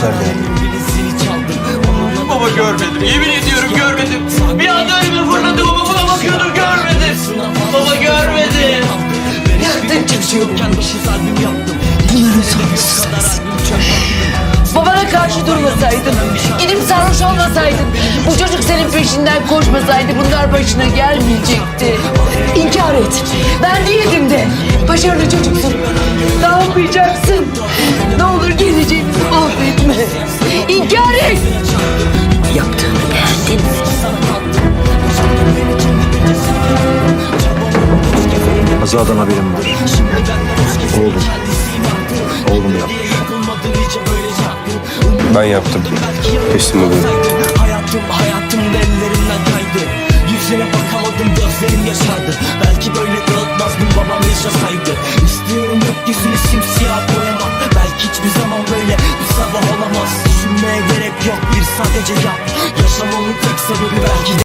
geldi. Baba görmedim. Yemin ediyorum görmedim. Bir anda önüme fırladı baba buna bakıyordum görmedim. Baba görmedim. Yaktın çocuğu. Bunların sonrası sensin. Babana karşı durmasaydın, gidip sarhoş olmasaydın, bu çocuk senin peşinden koşmasaydı bunlar başına gelmeyecekti. İnkar et. Ben değildim de. Başarılı çocuksun. Ne yapmayacaksın? İnkar et. Yaptığını beğendin mi? Kazadan haberim var. Oğlum. Oğlum yapmış. Ben yaptım. Teslim oluyorum. Hayatım hayatım ellerimden kaydı. Yüzüne bakamadım gözlerim yaşardı. Belki böyle Düşünmeye gerek yok bir sadece yap. Yaşamamın tek sebebi belki de